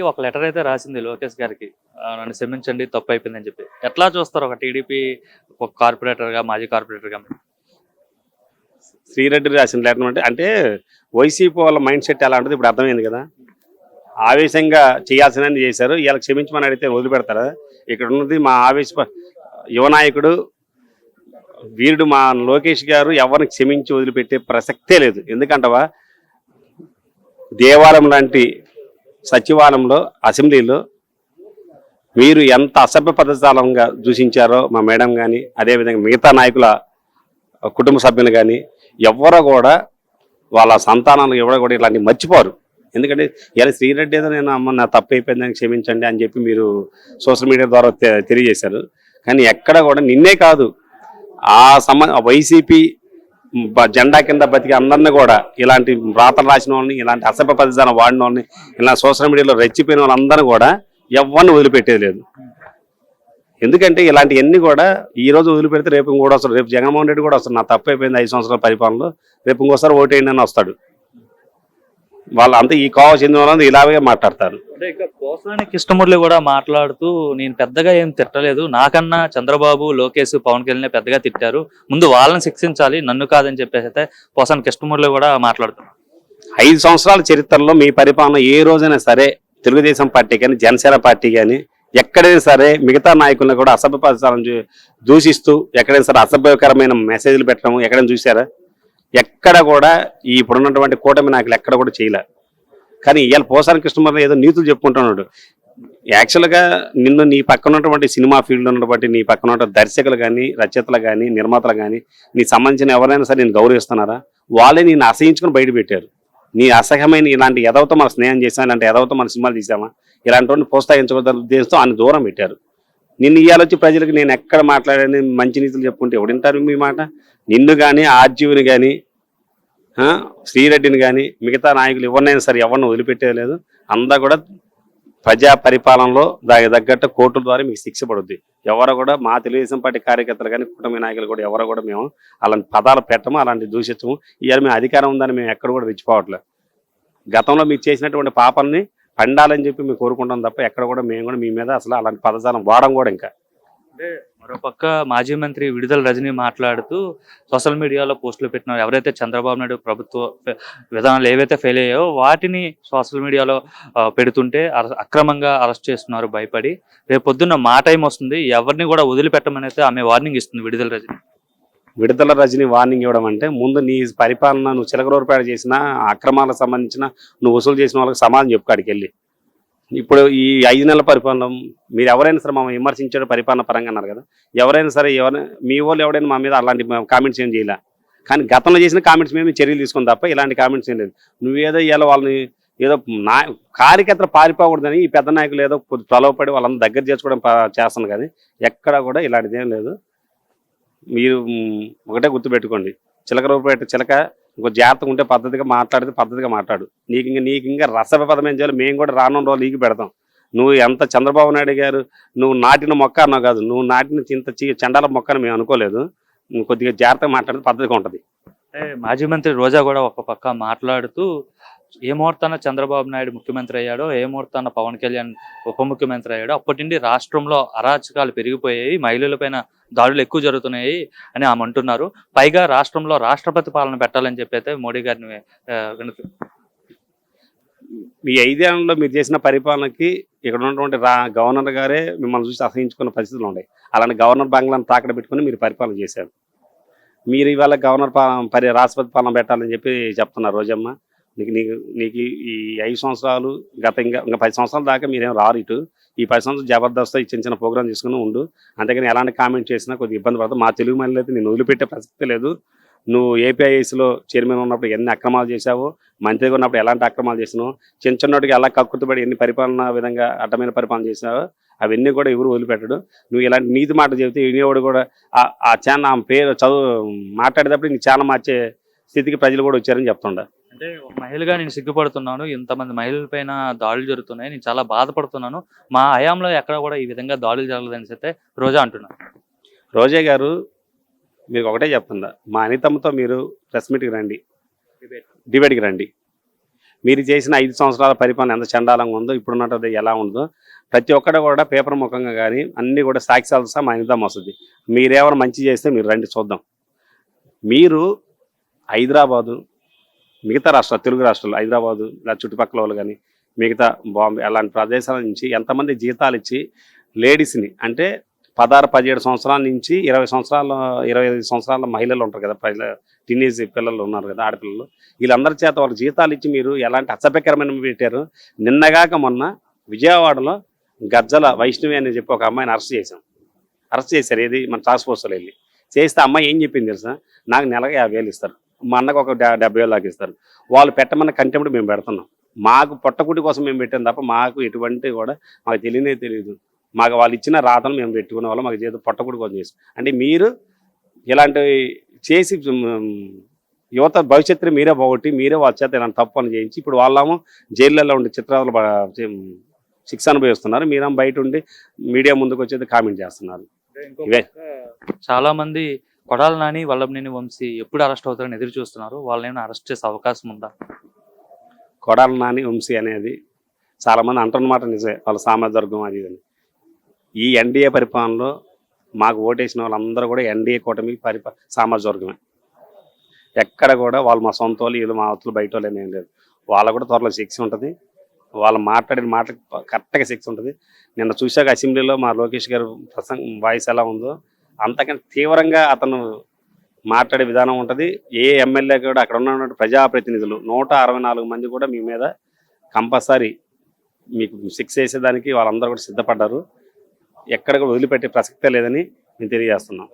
ఒక లెటర్ అయితే రాసింది లోకేష్ గారికి. నన్ను క్షమించండి తప్పు అయిపోయిందని చెప్పి. ఎట్లా చూస్తారు ఒక టీడీపీ ఒక కార్పొరేటర్గా మాజీ కార్పొరేటర్గా? శ్రీరెడ్డి రాసిన లెటర్ అంటే అంటే వైసీపీ వాళ్ళ మైండ్ సెట్ ఎలా ఉంటుంది? ఇప్పుడు అర్థమైంది కదా. ఆవేశంగా చేయాల్సిన చేశారు. ఇలా క్షమించమని అడిగితే వదిలిపెడతారా. ఇక్కడ ఉన్నది మా ఆవేశ యువనాయకుడు వీరుడు మా లోకేష్ గారు ఎవరిని క్షమించి వదిలిపెట్టే ప్రసక్తే లేదు. ఎందుకంటవా? దేవాలయం లాంటి సచివాలయంలో అసెంబ్లీలో మీరు ఎంత అసభ్య పదజాలంగా దూషించారో మా మేడం కానీ అదేవిధంగా మిగతా నాయకుల కుటుంబ సభ్యులు కానీ ఎవరో కూడా వాళ్ళ సంతానాలు ఎవరో కూడా ఇలాంటివి మర్చిపోరు. ఎందుకంటే ఇలా శ్రీరెడ్డి ఏదో నేను అమ్మ నా తప్పు అయిపోయిందని క్షమించండి అని చెప్పి మీరు సోషల్ మీడియా ద్వారా తె- తెలియజేశారు. కానీ ఎక్కడ కూడా నిన్నే కాదు ఆ సమ వైసీపీ జెండా కింద బతికి అందరినీ కూడా ఇలాంటి రాతలు రాసిన వాళ్ళని ఇలాంటి అసభ్య పదజాలం వాడిన వాళ్ళని ఇలా సోషల్ మీడియాలో రెచ్చిపోయిన వాళ్ళందరూ కూడా ఎవరిని వదిలిపెట్టేది లేదు. ఎందుకంటే ఇలాంటివన్నీ కూడా ఈ రోజు వదిలిపెడితే రేపు ఇంకోటి వస్తారు రేపు జగన్మోహన్ రెడ్డి కూడా వస్తారు నా తప్పు అయిపోయింది ఐదు సంవత్సరాల పరిపాలనలో. రేపు ఇంకోసారి ఓటేయండి అని వస్తాడు. వాళ్ళు అంతా ఈ కావ చెందిన వాళ్ళు ఇలాగే మాట్లాడతారు. అంటే ఇక పోసాని కృష్ణమూర్తి కూడా మాట్లాడుతూ నేను పెద్దగా ఏం తిట్టలేదు. నాకన్నా చంద్రబాబు లోకేష్ పవన్ కళ్యాణ్ పెద్దగా తిట్టారు. ముందు వాళ్ళని శిక్షించాలి నన్ను కాదని చెప్పేసి అయితే పోసాని కృష్ణమూర్తి కూడా మాట్లాడుతున్నారు ఐదు సంవత్సరాల చరిత్రలో మీ పరిపాలన ఏ రోజైనా సరే తెలుగుదేశం పార్టీ కానీ జనసేన పార్టీ కానీ ఎక్కడైనా సరే మిగతా నాయకులను కూడా అసభ్య దూషిస్తూ ఎక్కడైనా సరే అసభ్యకరమైన మెసేజ్లు పెట్టడం ఎక్కడైనా చూసారా ఎక్కడ కూడా ఈ ఇప్పుడున్నటువంటి కూటమి నాయకులు ఎక్కడ కూడా చేయలే. కానీ ఇవాళ పోసాని కృష్ణమూర్తి ఏదో నీతులు చెప్పుకుంటున్నాడు. యాక్చువల్గా నిన్ను నీ పక్కన ఉన్నటువంటి సినిమా ఫీల్డ్ ఉన్నటువంటి నీ పక్కన ఉన్నటువంటి దర్శకులు కానీ రచయితలు కానీ నిర్మాతలు కానీ నీ సంబంధించిన ఎవరైనా సరే నేను గౌరవిస్తున్నారా? వాళ్ళే నేను అసహించుకుని బయట పెట్టారు. నీ అసహ్యమైన ఇలాంటి ఎదవతో మన స్నేహం చేసాం ఇలాంటి ఎదవతో మన సినిమాలు తీసామా ఇలాంటి ప్రోత్సహించకూడదు ఉద్దేశంతో ఆయన దూరం పెట్టారు. నిన్ను ఇవ్వాలొచ్చి ప్రజలకు నేను ఎక్కడ మాట్లాడాను మంచి నీతులు చెప్పుకుంటే ఎవడింటారు మీ మాట? నిన్ను కానీ ఆర్జీవుని కానీ శ్రీరెడ్డిని కానీ మిగతా నాయకులు ఎవరినైనా సరే ఎవరిని వదిలిపెట్టేది లేదు. అంతా కూడా ప్రజా పరిపాలనలో దానికి తగ్గట్టు కోర్టుల ద్వారా మీకు శిక్ష పడుద్ది. ఎవరు కూడా మా తెలుగుదేశం పార్టీ కార్యకర్తలు కానీ కుటుంబ నాయకులు కూడా ఎవరు కూడా మేము అలాంటి పదాలు పెట్టము అలాంటి దూషించము. ఇవాళ మేము అధికారం ఉందని మేము ఎక్కడ కూడా విచ్చిపోవట్లేదు గతంలో మీరు చేసినటువంటి పాపల్ని పండాలని చెప్పి మేము కోరుకుంటాం తప్ప ఎక్కడ కూడా మేము కూడా మీ మీద అసలు అలాంటి పదజాలం వాడడం కూడా ఇంకా. అంటే మరోపక్క మాజీ మంత్రి విడుదల రజని మాట్లాడుతూ సోషల్ మీడియాలో పోస్టులు పెట్టిన ఎవరైతే చంద్రబాబు నాయుడు ప్రభుత్వ విధానాలు ఏవైతే ఫెయిల్ అయ్యాయో వాటిని సోషల్ మీడియాలో పెడుతుంటే అర- అక్రమంగా అరెస్ట్ చేస్తున్నారు భయపడి. రేపు పొద్దున్న మా టైం వస్తుంది. ఎవరిని కూడా వదిలిపెట్టమని అయితే ఆమె వార్నింగ్ ఇస్తుంది విడుదల రజని. విడుదల రజని వార్నింగ్ ఇవ్వడం అంటే ముందు నీ పరిపాలన నువ్వు చిలకరూరుపేట చేసిన అక్రమాలకు సంబంధించిన నువ్వు వసూలు చేసిన వాళ్ళకి సమాధానం చెప్పు కాడికి వెళ్ళి. ఇప్పుడు ఈ ఐదు నెలల పరిపాలన మీరు ఎవరైనా సరే మమ్మల్ని విమర్శించాడు పరిపాలన పరంగా అన్నారు కదా. ఎవరైనా సరే ఎవరైనా మీ వాళ్ళు ఎవరైనా మా మీద అలాంటి కామెంట్స్ ఏం చేయలే. కానీ గతంలో చేసిన కామెంట్స్ మేము చర్యలు తీసుకుని తప్ప ఇలాంటి కామెంట్స్ ఏం లేదు. నువ్వేదో ఇలా వాళ్ళని ఏదో నా కార్యకర్తలు పారిపోకూడదని ఈ పెద్ద నాయకులు ఏదో తొలవపడి వాళ్ళని దగ్గర చేసుకోవడం ప- చేస్తాను కానీ ఎక్కడ కూడా ఇలాంటిదేం లేదు. మీరు ఒకటే గుర్తుపెట్టుకోండి. చిలక రూపాయట చిలక ఇంకో జాగ్రత్తగా ఉంటే పద్ధతిగా మాట్లాడితే పద్ధతిగా మాట్లాడు. నీకు ఇంకా నీకు ఇంకా రసపదం ఏం చేయాలి? మేము కూడా రానున్న రోజులు నీకు పెడతాం. నువ్వు ఎంత చంద్రబాబు నాయుడు గారు నువ్వు నాటిన మొక్క అన్నావు కాదు. నువ్వు నాటిన చింత చండాల మొక్క అని మేము అనుకోలేదు. కొద్దిగా జాగ్రత్తగా మాట్లాడితే పద్ధతిగా ఉంటుంది. అంటే మాజీ మంత్రి రోజా కూడా ఒక పక్క మాట్లాడుతూ ఏ ముహూర్తాన చంద్రబాబు నాయుడు ముఖ్యమంత్రి అయ్యాడో ఏ ముహూర్తాన పవన్ కళ్యాణ్ ఉప ముఖ్యమంత్రి అయ్యాడో అప్పటి నుండి రాష్ట్రంలో అరాచకాలు పెరిగిపోయాయి మహిళలపైన దాడులు ఎక్కువ జరుగుతున్నాయి అని ఆమె అంటున్నారు. పైగా రాష్ట్రంలో రాష్ట్రపతి పాలన పెట్టాలని చెప్పి అయితే మోడీ గారిని ఆ, మీ ఐదేళ్ళలో మీరు చేసిన పరిపాలనకి ఇక్కడ ఉన్నటువంటి రా గవర్నర్ గారే మిమ్మల్ని చూసి అసహించుకున్న పరిస్థితులు ఉన్నాయి. అలాంటి గవర్నర్ బంగ్లాను తాకడ పెట్టుకుని మీరు పరిపాలన చేశారు. మీరు ఇవాళ గవర్నర్ పా పరి రాష్ట్రపతి పాలన పెట్టాలని చెప్పి చెప్తున్నారు రోజమ్మ. నీకు నీకు నీకు ఈ ఐదు సంవత్సరాలు గత ఇంకా ఇంకా పది సంవత్సరాల దాకా మీరేం రారు ఇటు. ఈ పది సంవత్సరాలు జబర్దస్త్ ఈ చిన్న చిన్న ప్రోగ్రామ్ తీసుకుని ఉండు. అంతేగాని ఎలాంటి కామెంట్ చేసినా కొద్దిగా ఇబ్బంది పడదు. మా తెలుగు మహిళలు అయితే నేను వదిలిపెట్టే ప్రసక్తి లేదు. నువ్వు ఏపీఐఎస్లో చైర్మన్ ఉన్నప్పుడు ఎన్ని అక్రమాలు చేశావో మంత్రిగా ఉన్నప్పుడు ఎలాంటి అక్రమాలు చేసినావు చిన్న చిన్నటికి ఎలా కక్కుతుపడి ఎన్ని పరిపాలన విధంగా అడ్డమైన పరిపాలన చేసినావో అవన్నీ కూడా ఎవరు వదిలిపెట్టడు. నువ్వు ఇలాంటి నీతి మాట చెబితే వినేవాడు కూడా ఆ- ఆ ఛానల్ ఆమె పేరు చదువు మాట్లాడేటప్పుడు నీ ఛానల్ మార్చే స్థితికి ప్రజలు కూడా వచ్చారని చెప్తుండ. అంటే ఒక మహిళగా నేను సిగ్గుపడుతున్నాను ఇంతమంది మహిళల పైన దాడులు జరుగుతున్నాయి నేను చాలా బాధపడుతున్నాను. మా హయాంలో ఎక్కడ కూడా ఈ విధంగా దాడులు జరగలేదని అయితే రోజా అంటున్నాను రోజా గారు మీకు ఒకటే చెప్తుందా మా అనితమ్మతో మీరు ప్రెస్ మీట్కి రండి. డిబేట్కి రండి. మీరు చేసిన ఐదు సంవత్సరాల పరిపాలన ఎంత చండాలంగా ఉందో ఇప్పుడున్నది ఎలా ఉందో ప్రతి ఒక్కటి కూడా పేపర్ ముఖంగా కానీ అన్ని కూడా సాక్ష్యాలు సహా మా ఇంట్లో వస్తుంది. మీరేమైనా మంచి చేస్తే మీరు రండి చూద్దాం. మీరు హైదరాబాదు మిగతా రాష్ట్రాలు తెలుగు రాష్ట్రాలు హైదరాబాదు ఇలా చుట్టుపక్కల వాళ్ళు కానీ మిగతా బాంబే అలాంటి ప్రదేశాల నుంచి ఎంతమంది జీతాలు ఇచ్చి లేడీస్ని అంటే పదహారు పదిహేడు సంవత్సరాల నుంచి ఇరవై సంవత్సరాల ఇరవై ఐదు సంవత్సరాల మహిళలు ఉంటారు కదా ప్రజల టీనేజ్ పిల్లలు ఉన్నారు కదా ఆడపిల్లలు. వీళ్ళందరి చేత వాళ్ళకి జీతాలు ఇచ్చి మీరు ఎలాంటి అసభ్యకరమైన పెట్టారు? నిన్నగాక మొన్న విజయవాడలో గజ్జల వైష్ణవి అని చెప్పి ఒక అమ్మాయిని అరెస్ట్ చేశాం. అరెస్ట్ చేశారు ఏది మన టాస్క్ ఫోర్స్లో వెళ్ళి. చేస్తే అమ్మాయి ఏం చెప్పింది తెలుసా? నాకు నెలగా యాభై వేలు ఇస్తారు. మా అన్నకు ఒక డెబ్బై వేలు దాకా ఇస్తారు. వాళ్ళు పెట్టమన్న కంటెంప్ట్ మేము పెడుతున్నాం. మాకు పొట్టకుడి కోసం మేము పెట్టాం తప్ప మాకు ఎటువంటి కూడా మాకు తెలియనే తెలియదు మాకు వాళ్ళు ఇచ్చిన రాతను మేము పెట్టుకునే వాళ్ళం. మాకు చేతి పొట్టకుడి కోసం చేసాం. అంటే మీరు ఇలాంటివి చేసి యువత భవిష్యత్తుని మీరే పోగొట్టి మీరే వాళ్ళ చేత ఇలాంటి తప్పు అని చేయించి ఇప్పుడు వాళ్ళేమో జైళ్ళల్లో ఉండి చిత్రాలు శిక్ష అనుభవిస్తున్నారు. మీరేమో బయట ఉండి మీడియా ముందుకు వచ్చేది కామెంట్ చేస్తున్నారు. ఇవే. చాలా మంది కొడాల నాని వల్లభనేని వంశీ ఎప్పుడు అరెస్ట్ అవుతారని ఎదురు చూస్తున్నారు. వాళ్ళని అరెస్ట్ చేసే అవకాశం ఉందా? కొడాల నాని వంశీ అనేది చాలామంది అంటున్నమాట నిజమే. వాళ్ళ సామాజికవర్గం అది ఇది. అని ఈ ఎన్డీఏ పరిపాలనలో మాకు ఓటేసిన వాళ్ళందరూ కూడా ఎన్డీఏ కూటమి పరిపా సామాజికవర్గమే ఎక్కడ కూడా వాళ్ళు మా సొంత వాళ్ళు వీళ్ళు మా అవతలు బయట వాళ్ళు ఏం లేదు. వాళ్ళ కూడా త్వరలో శిక్ష ఉంటుంది. వాళ్ళు మాట్లాడిన మాటలకు కరెక్ట్గా శిక్ష ఉంటుంది. నిన్న చూశాక అసెంబ్లీలో మా లోకేష్ గారు ప్రసంగ వాయిస్ ఎలా ఉందో అంతకంటే తీవ్రంగా అతను మాట్లాడే విధానం ఉంటుంది. ఏ ఎమ్మెల్యే కూడా అక్కడ ఉన్నటువంటి ప్రజాప్రతినిధులు నూట అరవై నాలుగు మంది కూడా మీ మీద కంపల్సరీ మీకు శిక్ష వేసేదానికి వాళ్ళందరూ కూడా సిద్ధపడ్డారు. ఎక్కడ కూడా వదిలిపెట్టే ప్రసక్తే లేదని మేము తెలియజేస్తున్నాం